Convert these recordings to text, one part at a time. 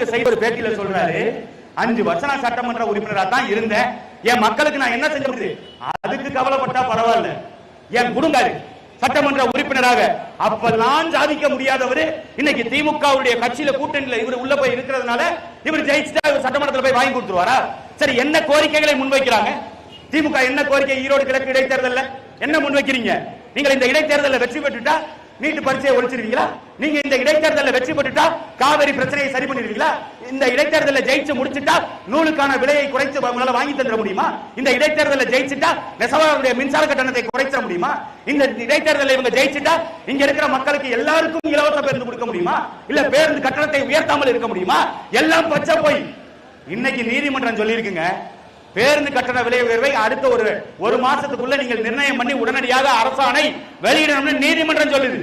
ஒரு பேட்டியில சொல்றாரு அஞ்சு வருஷம் நான் சட்டமன்ற உறுப்பினரா தான் இருந்தேன் என் மக்களுக்கு நான் என்ன செஞ்ச முடியுது அதுக்கு கவலைப்பட்டா பரவாயில்ல. என் குடும்பாரு சட்டமன்ற உறுப்பினராக. அப்பெல்லாம் சாதிக்க முடியாதவர். இன்னைக்கு திமுகவுடைய கட்சியில கூட்டணியில இவர் உள்ள போய் இருக்கிறதுனால இவர் ஜெயிச்சுட்டா இவர் சட்டமன்றத்தில் போய் வாங்கி கொடுத்துருவாரா? சரி என்ன கோரிக்கைகளை முன்வைக்கிறாங்க? திமுக என்ன கோரிக்கை? ஈரோடு கிழக்கு இடைத்தேர்தல்ல. என்ன முன்வைக்கிறீங்க? நீங்கள் இந்த இடைத்தேர்தலில் வெற்றி பெற்றுட்டா நீட்டு பரீட்சையை ஒழிச்சிருவீங்களா? நீங்க இந்த இடைத்தேர்தலில் வெற்றி பெற்றுட்டா காவிரி பிரச்சனையை சரி பண்ணிடுவீங்களா? இந்த இடைத்தேர்தலில் ஜெயிச்சு முடிச்சிட்டா நூலுக்கான விலையை குறைச்சு உங்களால வாங்கி தந்துட முடியுமா? இந்த இடைத்தேர்தலில் ஜெயிச்சுட்டா நெசவாளருடைய மின்சார கட்டணத்தை குறைச்சிட முடியுமா? இந்த இடைத்தேர்தலில் இவங்க ஜெயிச்சுட்டா இங்க இருக்கிற மக்களுக்கு எல்லாருக்கும் இலவச பேருந்து கொடுக்க முடியுமா? இல்ல பேருந்து கட்டணத்தை உயர்த்தாமல் இருக்க முடியுமா? எல்லாம் பச்சை போய். இன்னைக்கு நீதிமன்றம் சொல்லியிருக்குங்க பேருந்து கட்டண விலை உயர்வை அடுத்த ஒரு ஒரு மாசத்துக்குள்ள நீங்கள் நிர்ணயம் பண்ணி உடனடியாக அரசாணை வெளியிடணும்னு நீதிமன்றம் சொல்லுது.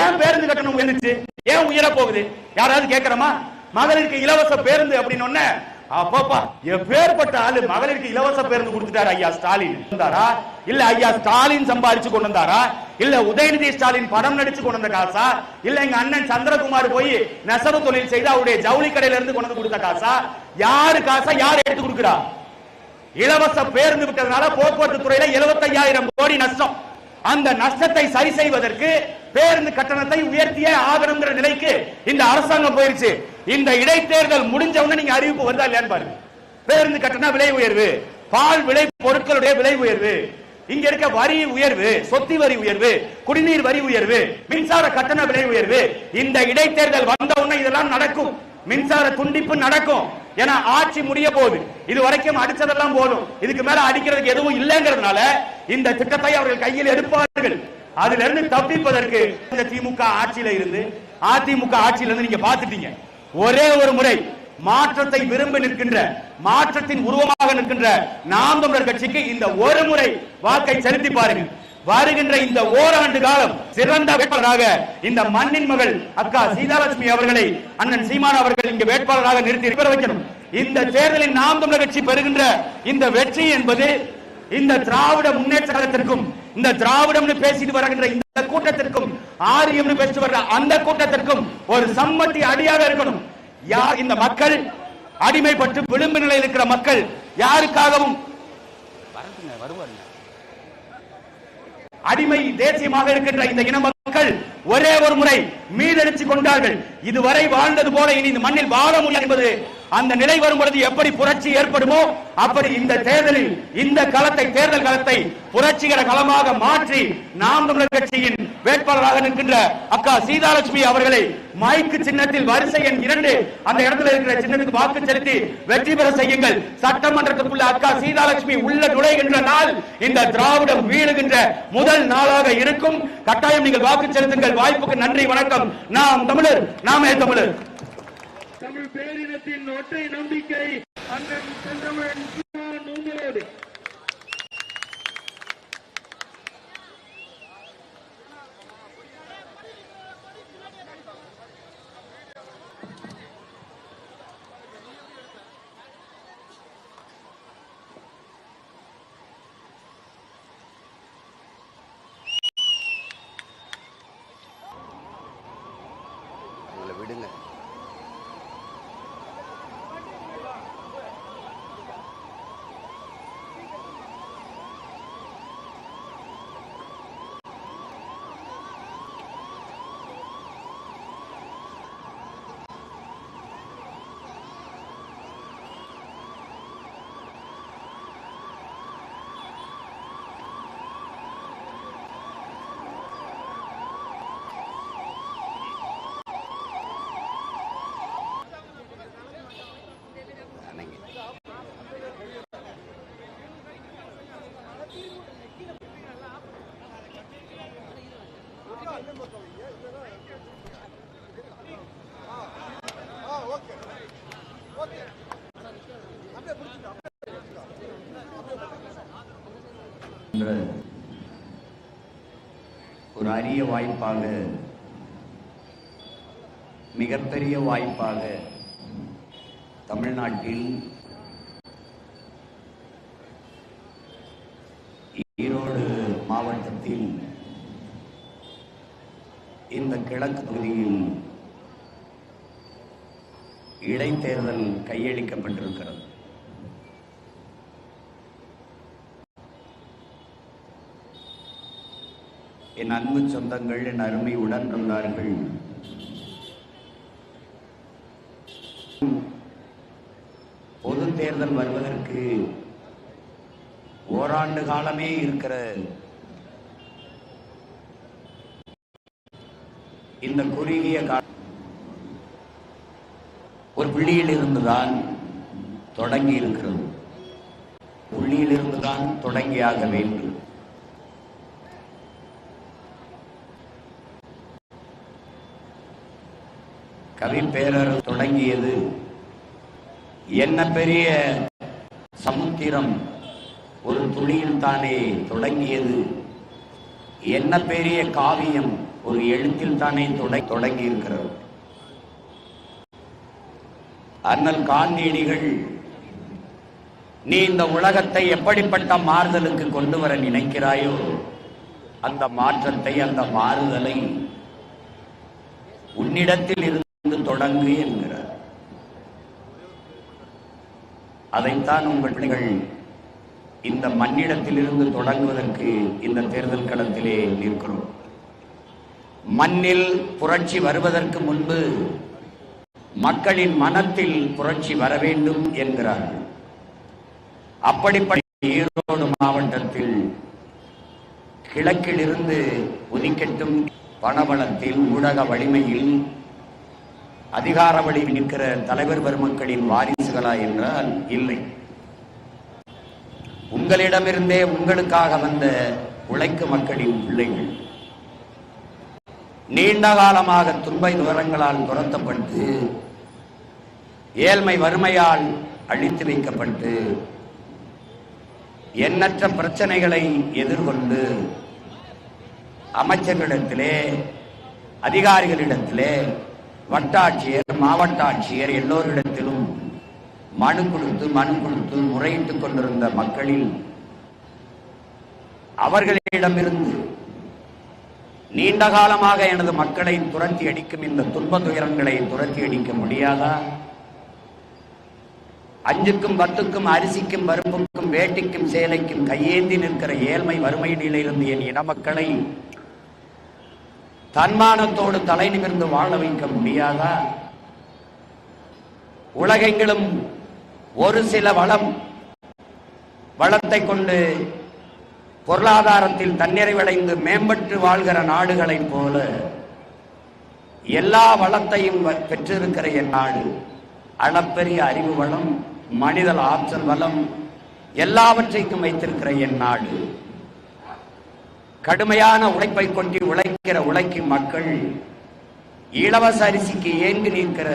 ஏன் பேருந்து கட்டணம் உயர்ந்துச்சு? ஏன் உயர போகுது? யாராவது கேட்கிறோமா மகளிருக்கு இலவச பேருந்து அப்படின்னு ஒண்ணு அப்பப்பா எப்பேற்பட்ட ஆளு மகளிருக்கு இலவச பேருந்து கொடுத்துட்டாரு ஐயா ஸ்டாலின். இருந்தாரா இல்ல ஐயா ஸ்டாலின் சம்பாதிச்சு கொண்டு வந்தாரா? இல்ல உதயநிதி ஸ்டாலின் படம் நடிச்சு கொண்டு வந்த காசா? இல்ல எங்க அண்ணன் சந்திரகுமார் போய் நெசவு தொழில் செய்து அவருடைய ஜவுளி கடையில இருந்து கொண்டு வந்து கொடுத்த காசா? யாரு காசா? யார் எடுத்து கொடுக்குறா? இலவச பேருந்து விட்டதுனால போக்குவரத்து துறையில 75000 கோடி நஷ்டம். அந்த நஷ்டத்தை சரி செய்வதற்கு பேருந்து கட்டணத்தை உயர்த்தியே ஆகணுங்கிற நிலைக்கு இந்த அரசாங்கம் போயிருச்சு. இந்த இடைத்தேர்தல் முடிஞ்ச உடனே நீங்க அறிவிப்பு வருதா இல்லையான்னு பாருங்க. பேருந்து கட்டண விலை உயர்வு பால் விலை பொருட்களுடைய விலை உயர்வு இங்க இருக்க வரி உயர்வு சொத்து வரி உயர்வு குடிநீர் வரி உயர்வு மின்சார கட்டண விலை உயர்வு இந்த இடைத்தேர்தல் வந்த உடனே இதெல்லாம் நடக்கும். மின்சார துண்டிப்பு நடக்கும். ஏன்னா ஆட்சி முடிய போகுது. இது வரைக்கும் அடிச்சதெல்லாம் போதும். இதுக்கு மேல அடிக்கிறதுக்கு எதுவும் இல்லைங்கிறதுனால இந்த திட்டத்தை அவர்கள் கையில் எடுப்பார்கள். அதுல இருந்து தப்பிப்பதற்கு இந்த திமுக ஆட்சியில இருந்து அதிமுக ஆட்சியில இருந்து நீங்க பாத்துட்டீங்க ஒரே ஒரு முறை மாற்றத்தை விரும்பி நிற்கின்ற மாற்றத்தின் உருவமாக நிற்கின்ற நாம் தமிழர் கட்சிக்கு இந்த ஒரு முறை வாக்கை செலுத்தி பாருங்கள். வருகின்ற இந்த ஓராண்டு காலம் சிறந்த வேட்பாளராக இந்த மண்ணின் மகள் அக்கா சீதாலட்சுமி அவர்களை அண்ணன் சீமான் அவர்கள் இங்கு வேட்பாளராக நிறுத்தி பெற வைக்கணும். இந்த தேர்தலில் நாம் தமிழர் கட்சி பெறுகின்ற இந்த வெற்றி என்பது இந்த திராவிட முன்னேற்ற கழகத்திற்கும் இந்த திராவிடம்னு பேசிட்டு வருகின்ற இந்த கூட்டத்திற்கும் ஆரியம்னு பேசிட்டு வர்ற அந்த கூட்டத்திற்கும் ஒரு சம்மட்டி அடியாக இருக்கணும். யார் இந்த மக்கள் அடிமைப்பட்டு விளிம்பு நிலையில் இருக்கிற மக்கள் யாருக்காகவும் அடிமை தேசியமாக இருக்கின்ற இந்த இன மக்கள் ஒரே ஒரு முறை மீதெழுச்சி கொண்டார்கள். இதுவரை வாழ்ந்தது போல இனி இந்த மண்ணில் வாழ முடியாது என்பது அந்த நிலை வரும் பொழுது எப்படி புரட்சி ஏற்படுமோ அப்படி இந்த தேர்தலில் இந்த களத்தை தேர்தல் களத்தை புரட்சிகர களமாக மாற்றி நாம் தமிழர் கட்சியின் வேட்பாளராக நிற்கின்ற அக்கா சீதாலட்சுமி அவர்களை மைக்கு சின்னத்தில் வரிசை எண் இரண்டு அந்த இடத்துல இருக்கிற சின்னத்துக்கு வாக்கு செலுத்தி வெற்றி பெற செய்யுங்கள். சட்டமன்றத்துக்குள்ள அக்கா சீதாலட்சுமி உள்ள நுழைகின்ற நாள் இந்த திராவிடம் வீழுகின்ற முதல் நாளாக இருக்கும். கட்டாயம் நீங்கள் வாக்கு செலுத்துங்கள். வாய்ப்புக்கு நன்றி வணக்கம். நாம் தமிழர் நாமே தமிழர். தமிழ் தமிழகத்தின் ஒற்றை நம்பிக்கை அண்ணன் செந்தமிழன் சீமான் உங்களோடு விடுங்க. ஒரு அரிய வாய்ப்பாக மிகப்பெரிய வாய்ப்பாக தமிழ்நாட்டில் ஈரோடு மாவட்டத்தில் இந்த கிழக்கு பகுதியில் இடைத்தேர்தல் கையளிக்கப்பட்டிருக்கிறது. என் அன்பு சொந்தங்கள் என் அருமை உடன் வந்தார்கள். பொது தேர்தல் வருவதற்கு ஓராண்டு காலமே இருக்கிற இந்த குறுகிய கால ஒரு புள்ளியில் இருந்துதான் தொடங்கி இருக்கிறது புள்ளியில் இருந்துதான் தொடங்கியாக வேண்டும். கவிப்பேரர் தொடங்கியது. என்ன பெரிய சமுத்திரம் ஒரு துளியில் தானே தொடங்கியது. என்ன பெரிய காவியம் ஒரு எழுத்தில் தானே தொடங்கி இருக்கிறது அண்ணல் காந்தியடிகள் நீ இந்த உலகத்தை எப்படிப்பட்ட மாறுதலுக்கு கொண்டு வர நினைக்கிறாயோ அந்த மாற்றத்தை அந்த மாறுதலை உன்னிடத்தில் இருந்து தொடங்கு என்கிறார். அதைத்தான் உங்கள் பிள்ளைகள் இந்த மண்ணிடத்திலிருந்து தொடங்குவதற்கு இந்த தேர்தல் களத்திலே நிற்கிறோம். மண்ணில் புரட்சி வருவதற்கு முன்பு மக்களின் மனத்தில் புரட்சி வர வேண்டும் என்கிறார்கள். அப்படிப்பட்ட ஈரோடு மாவட்டத்தில் கிழக்கிலிருந்து ஒதுக்கட்டும் பணபலத்தில் ஊடக வலிமையில் அதிகார வழியில் நிற்கிற தலைவர் பெருமக்களின் வாரிசுகளா என்றால் இல்லை. உங்களிடமிருந்தே உங்களுக்காக வந்த உழைக்கும் மக்களின் பிள்ளைகள். நீண்ட காலமாக துன்பை துவரங்களால் துரத்தப்பட்டு ஏழ்மை வறுமையால் அழித்து வைக்கப்பட்டு எண்ணற்ற பிரச்சனைகளை எதிர்கொண்டு அமைச்சர்களிடத்திலே அதிகாரிகளிடத்திலே வட்டாட்சியர் மாவட்ட ஆட்சியர் எல்லோரிடத்திலும் மனு கொடுத்து மனு கொடுத்து முறையிட்டுக் கொண்டிருந்த மக்களில் அவர்களிடமிருந்து நீண்ட காலமாக எனது மக்களை துரத்தி அடிக்கும் இந்த துன்ப துயரங்களை துரத்தி அடிக்க முடியாதா? அஞ்சுக்கும் பத்துக்கும் அரிசிக்கும் பருப்புக்கும் வேட்டிக்கும் சேலைக்கும் கையேந்தி நிற்கிற ஏழ்மை வறுமை நிலையிலிருந்து என் இனமக்களை தன்மானத்தோடு தலை நிமிர்ந்து வாழ வைக்க முடியாதா? உலகெங்கிலும் ஒரு சில வளம் வளத்தை கொண்டு பொருளாதாரத்தில் தன்னிறைவடைந்து மேம்பட்டு வாழ்கிற நாடுகளைப் போல எல்லா வளத்தையும் வ- பெற்றிருக்கிற என் நாடு. அளப்பெரிய அறிவு வளம் மனித ஆற்றல் வளம் எல்லாவற்றைக்கும் வைத்திருக்கிற என் நாடு. கடுமையான உழைப்பை கொண்டு உழைக்கிற உழைக்கும் மக்கள் இலவச அரிசிக்கு ஏங்கு நிற்கிற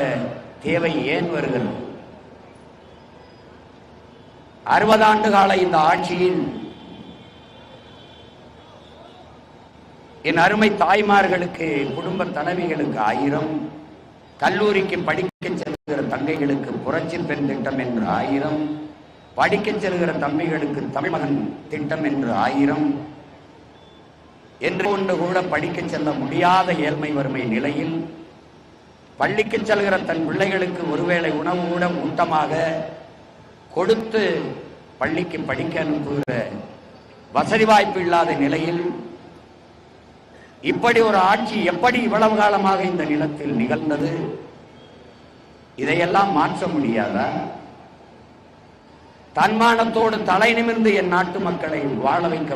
தேவை ஏன் வருகிறது? அறுபது ஆண்டு கால இந்த ஆட்சியில் என் அருமை தாய்மார்களுக்கு குடும்ப தலைவிகளுக்கு ஆயிரம் கல்லூரிக்கு படிக்க செல்கிற தங்கைகளுக்கு புரட்சி பெண் திட்டம் என்று ஆயிரம் படிக்க செல்கிற தம்பிகளுக்கு தமிழ்மகன் திட்டம் என்று ஆயிரம் என்று கொண்டு கூட படிக்க செல்ல முடியாத ஏழ்மை வறுமை நிலையில் பள்ளிக்கு செல்கிற தன் பிள்ளைகளுக்கு ஒருவேளை உணவு கூட ஊட்டமாக கொடுத்து பள்ளிக்கு படிக்க அனுப்புகிற வசதி வாய்ப்பு இல்லாத நிலையில் இப்படி ஒரு ஆட்சி எப்படி இவ்வளவு காலமாக இந்த நிலத்தில் நிகழ்ந்தது? இதையெல்லாம் மாற்ற முடியாதா? தன்மானத்தோடு தலை நிமிர்ந்து என் நாட்டு மக்களை வாழ வைக்க